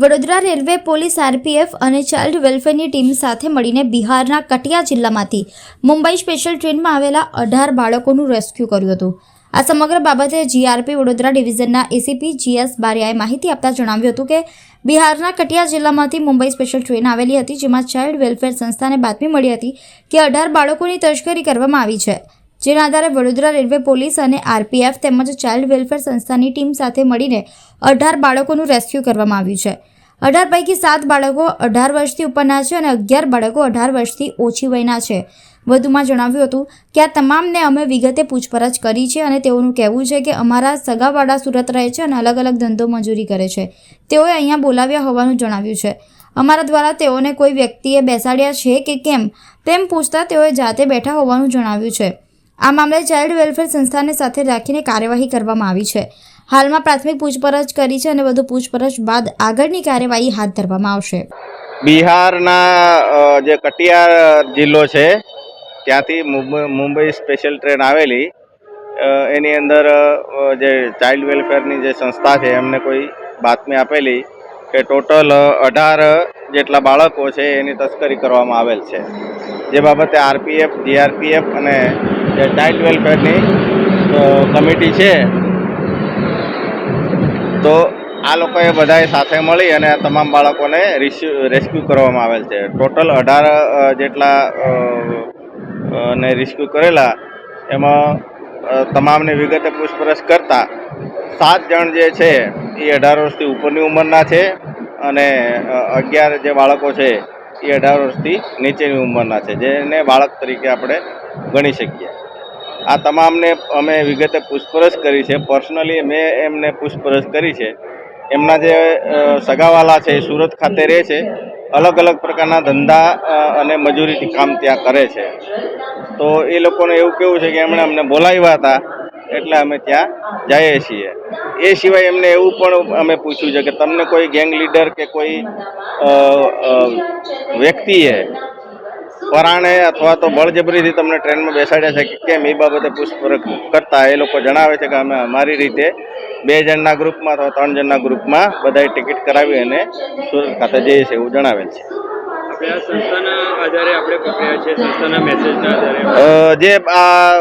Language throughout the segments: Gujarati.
વડોદરા રેલવે પોલીસ આરપીએફ અને ચાઇલ્ડ વેલફેરની ટીમ સાથે મળીને બિહારના કટિયા જિલ્લામાંથી મુંબઈ સ્પેશિયલ ટ્રેનમાં આવેલા અઢાર બાળકોનું રેસ્ક્યુ કર્યું હતું. આ સમગ્ર બાબતે જીઆરપી વડોદરા ડિવિઝનના એસીપી જીએસ બારિયાએ માહિતી આપતા જણાવ્યું હતું કે, બિહારના કટિયા જિલ્લામાંથી મુંબઈ સ્પેશિયલ ટ્રેન આવેલી હતી, જેમાં ચાઇલ્ડ વેલફેર સંસ્થાને બાતમી મળી હતી કે અઢાર બાળકોની તસ્કરી કરવામાં આવી છે. જેના આધારે વડોદરા રેલવે પોલીસ અને આરપીએફ તેમજ ચાઇલ્ડ વેલફેર સંસ્થાની ટીમ સાથે મળીને અઢાર બાળકોનું રેસ્ક્યુ કરવામાં આવ્યું છે. અઢાર પૈકી સાત બાળકો અઢાર વર્ષથી ઉપરના છે અને અગિયાર બાળકો અઢાર વર્ષથી ઓછી વયના છે. વધુમાં જણાવ્યું હતું કે આ તમામને અમે વિગતે પૂછપરછ કરી છે અને તેઓનું કહેવું છે કે અમારા સગાવાળા સુરત રહે છે અને અલગ અલગ ધંધો મજૂરી કરે છે. તેઓએ અહીંયા બોલાવ્યા હોવાનું જણાવ્યું છે. અમારા દ્વારા તેઓને કોઈ વ્યક્તિએ બેસાડ્યા છે કે કેમ તેમ પૂછતા તેઓએ જાતે બેઠા હોવાનું જણાવ્યું છે. આ મામલે ચાઇલ્ડ વેલફેર સંસ્થાને સાથે રાખીને કાર્યવાહી કરવામાં આવી છે. હાલમાં પ્રાથમિક પૂછપરછ કરી છે અને વધુ પૂછપરછ બાદ આગળની કાર્યવાહી હાથ ધરવામાં આવશે. બિહારના જે કટિયાર જિલ્લો છે, ત્યાંથી મુંબઈ સ્પેશિયલ ટ્રેન આવેલી. એની અંદર જે ચાઇલ્ડ વેલફેરની જે સંસ્થા છે, એમને કોઈ બાતમી આપેલી કે ટોટલ અઢાર જેટલા બાળકો છે, એની તસ્કરી કરવામાં આવેલ છે. જે બાબતે આરપીએફ જીઆરપીએફ અને જે ચાઇલ્ડ વેલફેરની કમિટી છે. તો આ લોકોએ બધાએ સાથે મળી અને તમામ બાળકોને રેસ્ક્યુ કરવામાં આવેલ છે. ટોટલ અઢાર જેટલા ને રેસ્ક્યુ કરેલા, એમાં તમામને વિગતે પૂછપરછ કરતા સાત જણ જે છે, એ અઢાર વર્ષથી ઉપરની ઉંમરના છે અને અગિયાર જે બાળકો છે, એ અઢાર વર્ષથી નીચેની ઉંમરના છે, જેને બાળક તરીકે આપણે ગણી શકીએ. આ તમામને અમે વિગતે પૂછપરછ કરી છે. પર્સનલી મેં એમને પૂછપરછ કરી છે. એમના જે સગાવાલા છે એ સુરત ખાતે રહે છે. અલગ અલગ પ્રકારના ધંધા અને મજૂરીથી કામ ત્યાં કરે છે. તો એ લોકોને એવું કેવું છે કે એમણે અમને બોલાવ્યા હતા એટલે અમે ત્યાં જઈએ છીએ. એ સિવાય એમને એવું પણ અમે પૂછ્યું છે કે તમને કોઈ ગેંગ લીડર કે કોઈ વ્યક્તિએ પરાણે અથવા તો બળજબરીથી તમને ટ્રેનમાં બેસાડ્યા છે કે કેમ એ બાબતે પૂછપરછ કરતા એ લોકો જણાવે છે કે અમે અમારી રીતે બે જણના ગ્રુપમાં અથવા ત્રણ જણના ગ્રુપમાં બધાએ ટિકિટ કરાવી અને સુરત ખાતે જઈએ છીએ એવું જણાવેલ છે. સંસ્થાના આધારે આપણે પકડ્યા છે સંસ્થાના મેસેજના આધારે. જે આ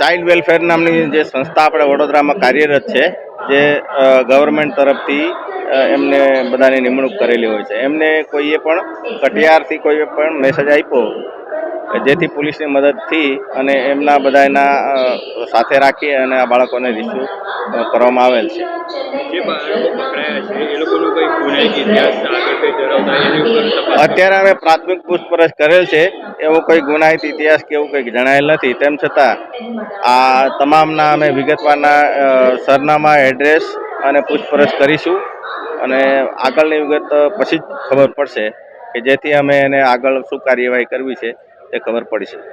ચાઇલ્ડ વેલફેર નામની જે સંસ્થા આપણે વડોદરામાં કાર્યરત છે, જે ગવર્મેન્ટ તરફથી એમને બધાની નિમણૂક કરેલી હોય છે. એમને કોઈએ પણ કટિયારથી કોઈએ પણ મેસેજ આપ્યો જેથી પોલીસની મદદથી અને એમના બધાના સાથે રાખી અને આ બાળકોને રિસ્યુ કરવામાં આવેલ છે. અત્યારે અમે પ્રાથમિક પૂછપરછ કરેલ છે એવો કોઈ ગુનાહિત ઇતિહાસ કે એવું કંઈક જણાયેલ નથી. તેમ છતાં આ તમામના અમે વિગતવારના સરનામા એડ્રેસ અને પૂછપરછ કરીશું. અને આગળની વિગત પછી જ ખબર પડશે કે જેથી અમે એને આગળ શું કાર્યવાહી કરવી છે. તે ખબર પડશે